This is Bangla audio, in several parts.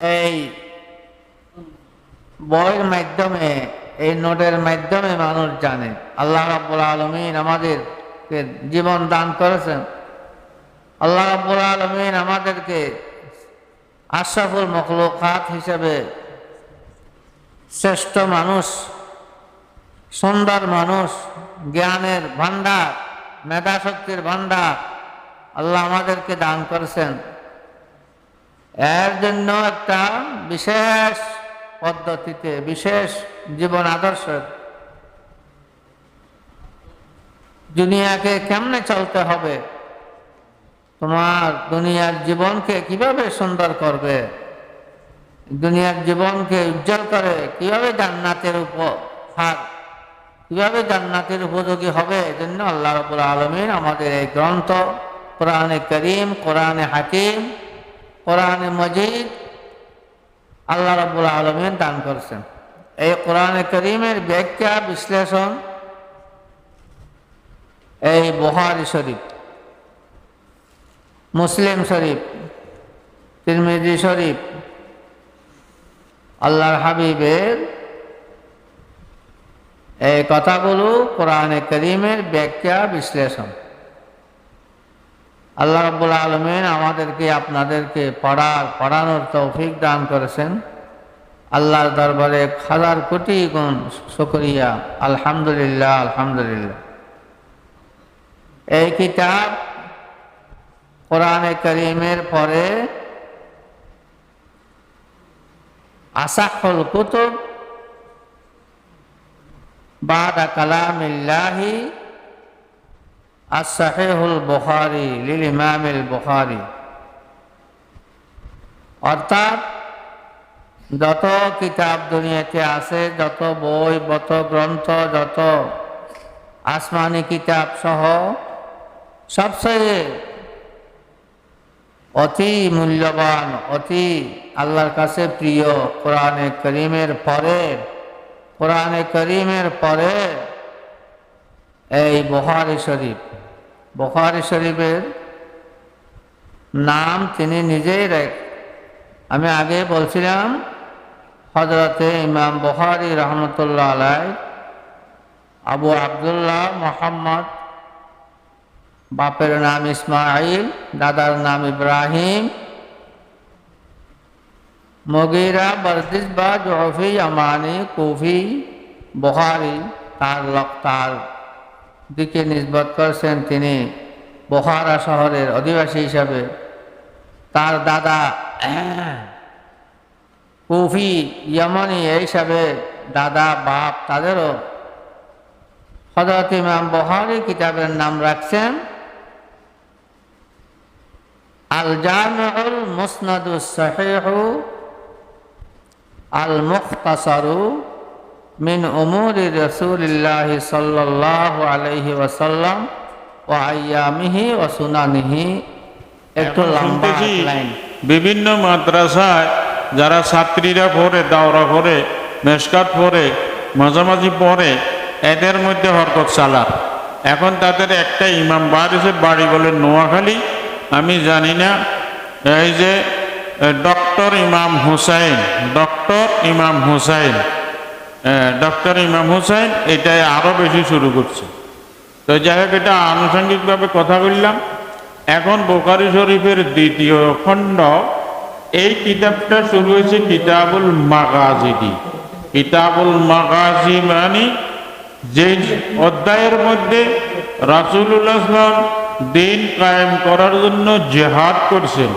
এই বইয়ের মাধ্যমে, এই নোটের মাধ্যমে মানুষ জানে। আল্লাহ রাব্বুল আলমিন আমাদেরকে জীবন দান করেছেন। আল্লাহ রাব্বুল আলমিন আমাদেরকে আশরাফুল মখলুকাত হিসেবে শ্রেষ্ঠ মানুষ, সুন্দর মানুষ, জ্ঞানের ভান্ডার মেধাশক্তির ভান্ডার আল্লাহ আমাদেরকে দান করেছেন। এর জন্য একটা বিশেষ পদ্ধতিতে, বিশেষ জীবন আদর্শ দুনিয়াকে কেমনে চলতে হবে? তোমার দুনিয়ার জীবনকে কীভাবে সুন্দর করবে? দুনিয়ার জীবনকে উজ্জ্বল করে কীভাবে জান্নাতের উপহার, কীভাবে জান্নাতের উপযোগী হবে? এজন্য আল্লাহ রবুল আলমিন আমাদের এই গ্রন্থ, কোরআনে করিম, কোরআনে হাকিম কোরআনে মজিদ আল্লাহ রবুল আলমিন দান করছেন। এই কোরআনে করিমের ব্যাখ্যা, বিশ্লেষণ এই বহারি শরীফ, মুসলিম শরীফ, তিরমিজি শরীফ, আল্লাহর হাবিবের এই কথাগুলো কোরআনে করিমের ব্যাখ্যা, বিশ্লেষণ। আল্লাহ রব্বুল আলমিন আমাদেরকে, আপনাদেরকে পড়ার, পড়ানোর তৌফিক দান করেছেন। আল্লাহর দরবারে হাজার কোটি গুণ শুকরিয়া। আলহামদুলিল্লাহ আলহামদুলিল্লাহ। এই কিতাব কোরআনে করিমের পরে আসাহুল কুতুব বাদা কালামিল্লাহি বুখারি লিল ইমামিল বুখারি। অর্থাৎ যত কিতাব দুনিয়াতে আছে, যত বই, যত গ্রন্থ, যত আসমানি কিতাব সহ সবচেয়ে অতি মূল্যবান, অতি আল্লাহর কাছে প্রিয় কোরআনে করিমের পরে, কোরআনে করিমের পরে এই বহারি শরীফ। বহারি শরীফের নাম তিনি নিজেই রেখ আমি আগে বলছিলাম হজরতে ইমাম বহারি রহমতুল্লাহ আলাই আবু আবদুল্লাহ মোহাম্মদ, বাপের নাম ইসমাইল দাদার নাম ইব্রাহিম, মগিরা, বরদিস বা জফি আমানি কুফি বহারি তার লক তার দিকে নিষ্পত করেছেন তিনি বহারা শহরের অধিবাসী হিসাবে। তার দাদা কুফি ইয়মনি এই হিসাবে দাদা, বাপ তাদেরও হজরত ইমাম বহারি কিতাবের নাম রাখছেন। আল জামিউল মুসনাদুস সহিহু আল মুখতাসারু মিন উমুরি রসুলিল্লাহি সাল্লাল্লাহু আলাইহি ওয়াসাল্লাম ও আয়ামিহি ও সুনানিহি। একটু লম্বা লাইন। বিভিন্ন মাদ্রাসায় যারা ছাত্রীরা পড়ে দাওরা পড়ে মেসকাত পড়ে মাঝামাঝি পড়ে এদের মধ্যে হরকত চালার এখন তাদের একটা ইমাম বাড়িছে বাড়ি বলে নোয়াখালী। আমি জানি না এই যে ডক্টর ইমাম হুসাইন ডক্টর ইমাম হুসাইন। ডক্টর ইমাম হুসাইন এটাই আরও বেশি শুরু করছে। তো যাই হোক, এটা আনুষঙ্গিকভাবে কথা বললাম। এখন বোকারি শরীফের দ্বিতীয় খণ্ড, এই কিতাবটা শুরু হয়েছে কিতাবুল মাগাজিদি। কিতাবুল মাগাজি মানে যে অধ্যায়ের মধ্যে রাসুলুল্লাহ আসলাম দিন কায়েম করার জন্য জেহাদ করছেন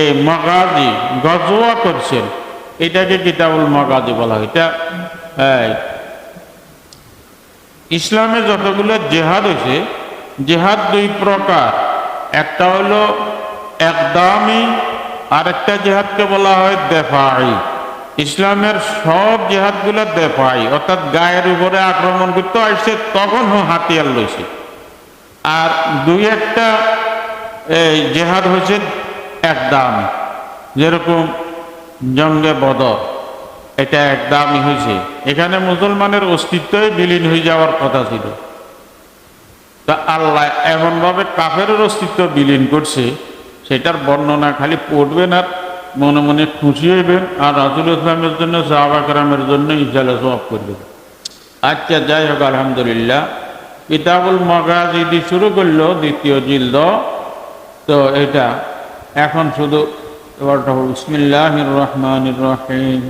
এই মাগাজি, গজওয়া করছেন। এটাকে কিতাবুল মাগাজি বলা হয়। এটা ইসলামে যতগুলো জেহাদ হয়েছে, জেহাদ দুই প্রকার। একটা হলো একদমই আরেকটা জেহাদকে বলা হয় দেফাই। ইসলামের সব জেহাদগুলো দেফাই, অর্থাৎ গায়ের উপরে আক্রমণ করতে আসছে, তখন হাতিয়ার লইছে। আর দুই একটা, এই জেহাদ হয়েছে একদম, যেরকম জঙ্গে বদর। এটা একদমই হয়েছে। এখানে মুসলমানের অস্তিত্বই বিলীন হয়ে যাওয়ার কথা ছিল। তা আল্লাহ এমনভাবে কাফের অস্তিত্ব বিলীন করছে, সেটার বর্ণনা খালি পড়বেন আর মনে মনে খুশি হইবেন, আর রাজুল ইসলামের জন্য সাহাবাকরামের জন্য ইজালা সব করবেন। আচ্ছা যাই হোক, আলহামদুলিল্লাহ। কিতাবুল দিয়ে শুরু করল দ্বিতীয় জিলদ। তো এটা এখন শুধু বিসমিল্লাহ রহমান রহিম।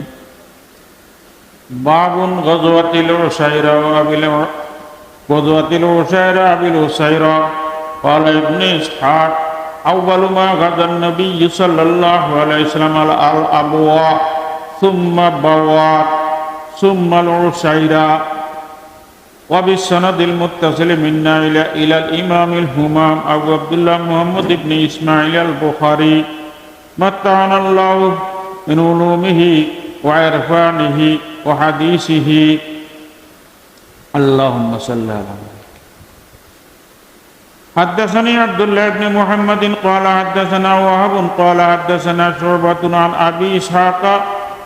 বাবুন গজওয়াতিল উসাইরা আবিল গজওয়াতিল উসাইরা আবিল উসাইরা قال ابن إسحاق أول ما غزا النبي صلى الله عليه وسلم على الأبواء ثم بوات ثم العسيرة وبالسند المتصل منا إلى إلى الإمام الهمام أبو عبد الله محمد بن إسماعيل البخاري متعنا الله من علومه وعرفانه وحديثه اللهم صل على حدثني عبد الله بن محمد قال حدثنا وهب قال حدثنا شعبة عن أبي إسحاق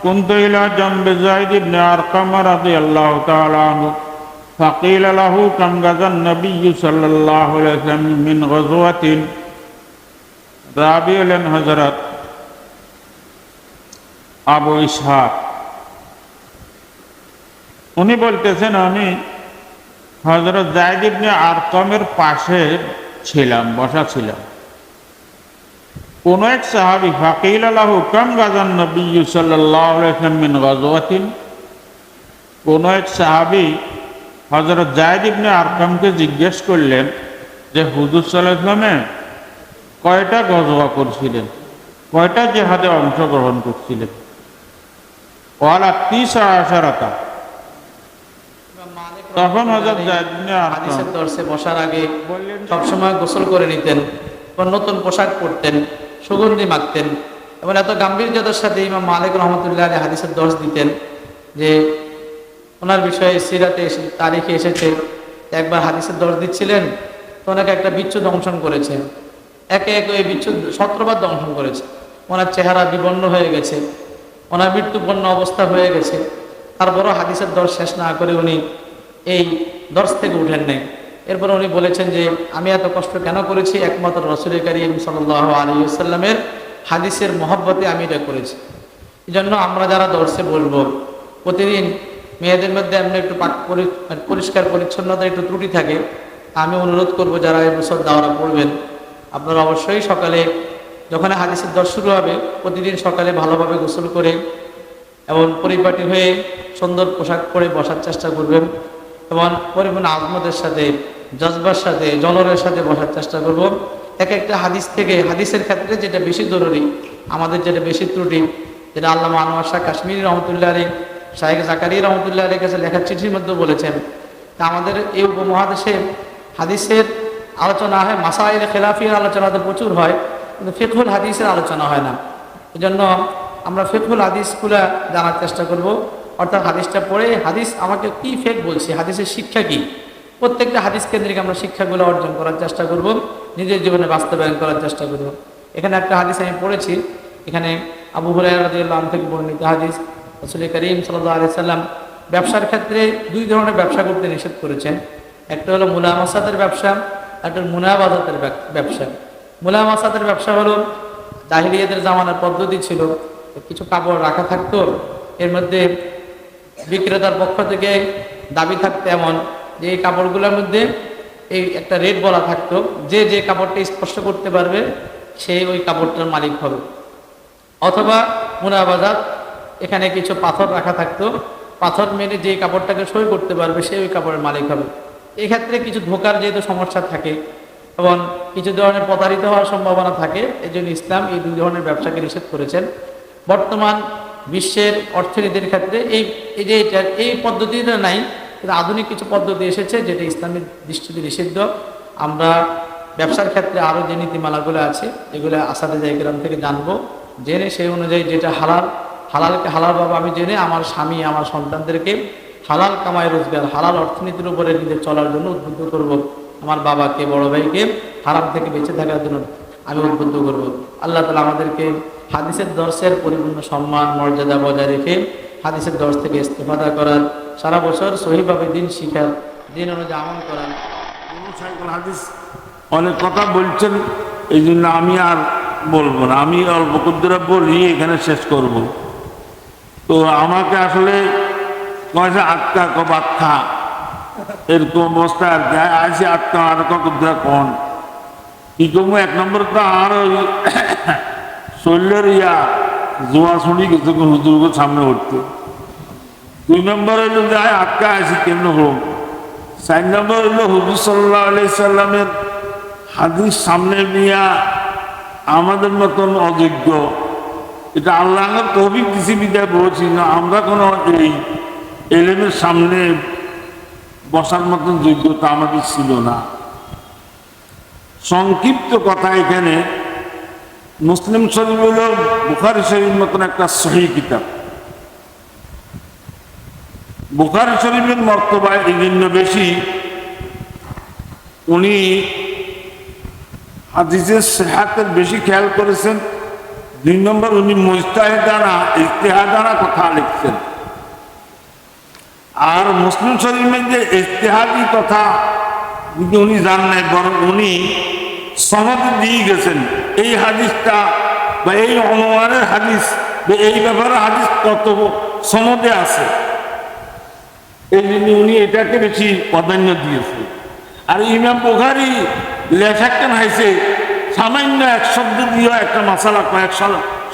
كنت إلى جنب زيد بن أرقم رضي الله تعالى عنه فقيل له كم غزا النبي صلى الله عليه وسلم من غزوة رابع حضرت أبو إسحاق উনি বলতেছেন, আমি হজরত জায়দ ইবনে আরকমের পাশে ছিলাম, বসা ছিলাম। কোন এক সাহাবি, ফাকিল আল্লাহ কাম গাজান নবী সাল্লামিন গজওয়াতিন কোন এক সাহাবি হজরত জায়দ ইবনে আরকামকে জিজ্ঞেস করলেন যে, হুজুর সাল্লামে কয়টা গজওয়া করছিলেন? কয়টা জেহাদে অংশগ্রহণ করছিলেন? ওয়ালা তিসা আশারাতা। তখন হজরত হাদিসের দর্শে বসার আগে সবসময় গোসল করে নিতেন নতুন পোশাক পরতেন, সুগন্ধি মাখতেন, এবং এত গাম্ভীর্যতার সাথে ইমাম মালিক রহমতুল্লাহ আলী হাদিসের দর্শ দিতেন যে ওনার বিষয়ে সিরাতে এসে, তারিখে এসেছে, একবার হাদিসের দর্শ দিচ্ছিলেন, তো ওনাকে একটা বিচ্ছু দংশন করেছে। একে একে ওই বিচ্ছু সতেরোবার দংশন করেছে। ওনার চেহারা বিবর্ণ হয়ে গেছে, ওনার মৃত্যুপন্ন অবস্থা হয়ে গেছে। তারপরও হাদিসের দর্শ শেষ না করে উনি এই দর্শ থেকে উঠেন নাই। এরপর উনি বলেছেন যে, আমি এত কষ্ট কেন করেছি? একমাত্র রসুল করিম সাল্লাহ আলী সাল্লামের হাদিসের মহব্বতে আমি এটা করেছি। এই জন্য আমরা যারা দর্শে বলব, প্রতিদিন মেয়েদের মধ্যে এমনি একটু পরিষ্কার পরিচ্ছন্নতার একটু ত্রুটি থাকে, আমি অনুরোধ করব যারা এই বছর দাওয়ারা পড়বেন, আপনারা অবশ্যই সকালে যখন হাদিসের দর্শ শুরু হবে, প্রতিদিন সকালে ভালোভাবে গোসল করে এবং পরিপাটি হয়ে সুন্দর পোশাক পরে বসার চেষ্টা করবেন। এবং পরিপূর্ণ আজমতের সাথে, জজবার সাথে জলরের সাথে বসার চেষ্টা করব। এক একটা হাদিস থেকে হাদিসের ক্ষেত্রে যেটা বেশি জরুরি, আমাদের যেটা বেশি ত্রুটি, যেটা আল্লাহ আনোয়ার শাহ কাশ্মীর রহমতুল্লাহ আলী শাহেখ জাকারি রহমতুল্লাহ আলীর কাছে লেখার চিঠির মধ্যে বলেছেন, তা আমাদের এই উপমহাদেশে হাদিসের আলোচনা হয়, মাসাইল খেলাফির আলোচনা তো প্রচুর হয়, কিন্তু ফিকহুল হাদিসের আলোচনা হয় না। এই জন্য আমরা ফেকুল হাদিসগুলো জানার চেষ্টা করব। অর্থাৎ হাদিসটা পড়ে হাদিস আমাকে কি ফেক বলছে? হাদিসের শিক্ষা কি? প্রত্যেকটা হাদিস কেন্দ্রিক আমরা শিক্ষাগুলো অর্জন করার চেষ্টা করব, নিজের জীবনে বাস্তবায়ন করার চেষ্টা করব। এখানে একটা হাদিস আমি পড়েছি, এখানে আবু আনহু থেকে বর্ণিত হাদিস। রসুল করিম সাল্লাল্লাহু আলাইহি সাল্লাম ব্যবসার ক্ষেত্রে দুই ধরনের ব্যবসা করতে নিষেধ করেছেন। একটা হলো মুলামাসাদের ব্যবসা, একটা হলো মুনাবাদাতের ব্যবসা। মুলামাসাদের ব্যবসা হলো জাহিলিয়াদের জামানার পদ্ধতি ছিল, কিছু কাপড় রাখা থাকতো, এর মধ্যে বিক্রেতার পক্ষ থেকে দাবি থাকতো এমন যে এই কাপড়গুলোর মধ্যে এই একটা রেট বলা থাকতো, যে যে কাপড়টা স্পর্শ করতে পারবে, সে ওই কাপড়টার মালিক হবে। অথবা মুনাবাজাত এখানে কিছু পাথর রাখা থাকতো, পাথর মেরে যে কাপড়টাকে সই করতে পারবে, সে ওই কাপড়ের মালিক হবে। এক্ষেত্রে কিছু ধোকার যেহেতু সমস্যা থাকে, এবং কিছু ধরনের প্রতারিত হওয়ার সম্ভাবনা থাকে এই ইসলাম এই দুই ধরনের ব্যবসাকে নিষেধ করেছেন। বর্তমান বিশ্বের অর্থনীতির ক্ষেত্রে এই যে এটা, এই পদ্ধতিটা নাই, কিন্তু আধুনিক কিছু পদ্ধতি এসেছে যেটা ইসলামের দৃষ্টিতে নিষিদ্ধ। আমরা ব্যবসার ক্ষেত্রে আরও যে নীতিমালাগুলো আছে, এগুলো আসাদে জায়গাম থেকে জানব। জেনে সেই অনুযায়ী যেটা হালাল, হালালকে হালালভাবে আমি জেনে আমার স্বামী, আমার সন্তানদেরকে হালাল কামাই রোজগার, হালাল অর্থনীতির উপরে নিজের চলার জন্য উদ্বুদ্ধ করব। আমার বাবাকে, বড় ভাইকে হারাম থেকে বেঁচে থাকার জন্য আমি উদ্বুদ্ধ করব। আল্লাহ তালা আমাদেরকে হাদিসের দর্শের পরিপূর্ণ সম্মান, মর্যাদা বজায় রেখে হাদিসের দর্শ থেকে ইস্তেফাদা করার সারা বছর সহিভাবে দিন শিখার, দিন অনুযায়ী আমল করার। হাদিস অনেক কথা বলছেন এই জন্য আমি আর বলব না। আমি অল্প করে বলি, এখানে শেষ করব। তো আমাকে আসলে কয়েছে আত্মা কব আটকা? এরকম অবস্থা আর কি। আসি আত্মা আর কুদ্রা কন? কি করব? এক নম্বর তো আর ওই শৈলের ইয়া, জোয়া শুনি কিছু হুজুরকে সামনে উঠতে। দুই নম্বর হইল যে, আয় আটকা আসি কেমন হোক চার নম্বর হইল হুজুর সাল্লাহ আলাই সাল্লামের হাদিস সামনে নিয়া আমাদের মতন অযোগ্য। এটা আল্লাহর তহবিক দিছি, বিদায় বলছি না, আমরা কোনো এই এলেমের সামনে বসার মতন যোগ্যতা আমাদের ছিল না। সংক্ষিপ্ত কথা এখানে। মুসলিম শরীফ হল বুখারি শরীফ মতন একটা সহি কিতাব। বুখারি শরীফের মর্তবা এই জন্য বেশি। উনি হাদিসের সেহাতের বেশি খেয়াল করেছেন। দুই নম্বর, উনি মুস্তাহেদানা ইস্তেহাদানা কথা লিখছেন। আর মুসলিম শরীফের যে ইস্তেহাদি কথা উনি জান নাই, বরং উনি সনদ দিয়ে গেছেন। এই হাদিসটা বা এই অনুমানের হাদিস বা এই ব্যাপারে হাদিস কত সনদে আছে। এই জন্য উনি এটাকে বেশি প্রাধান্য দিয়েছে আর ইমাম বুখারি লেখাকেন হাইছে সামান্য এক শব্দ দিয়ে একটা মশালা কয়েক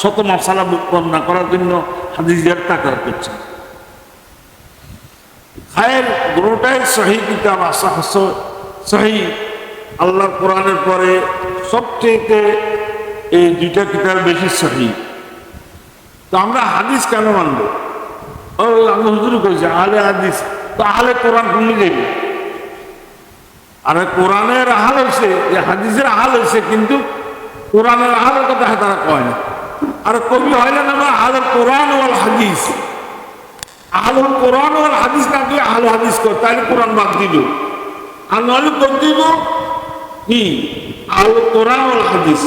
শত মশালা বর্ণনা করার জন্য হাদিসের টাকার করছে। খায়ের দুটাই সহি কিতাব আসা সহি আল্লাহ কোরআনের পরে সবচেয়ে এই দুইটা কিতাব বেশি সহি। তো আমরা হাদিস কেন মানব? আমি হুজুর কইছে, আহলে হাদিস, তো আহলে কোরআন কমে যাবে আর কোরআনের আহাল হয়েছে হাদিসের আহাল হয়েছে কিন্তু কোরআনের আহালের কথা তারা কয় না। আর কবি হয় না আমার আহলের কোরআন ওয়াল হাদিস। আহলুল কোরআন ওয়াল হাদিস না দিয়ে আহল হাদিস কর তাহলে কোরআন বাদ দিল। আর নইলে কর দিব কি? আহল কোরআন ওয়াল হাদিস।